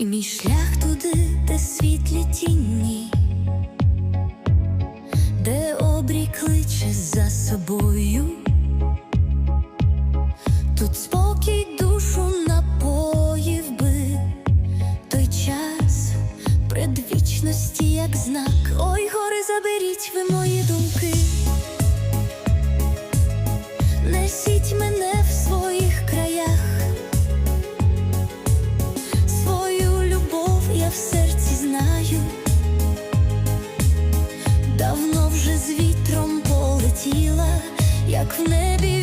І мій шлях туди, де світлі тіні, де обрій кличе за собою, тут спокій душу напоїв би той час предвічності, як знак. Ой, гори заберіть ви мої думки, несіть мене. тіла, як в небі.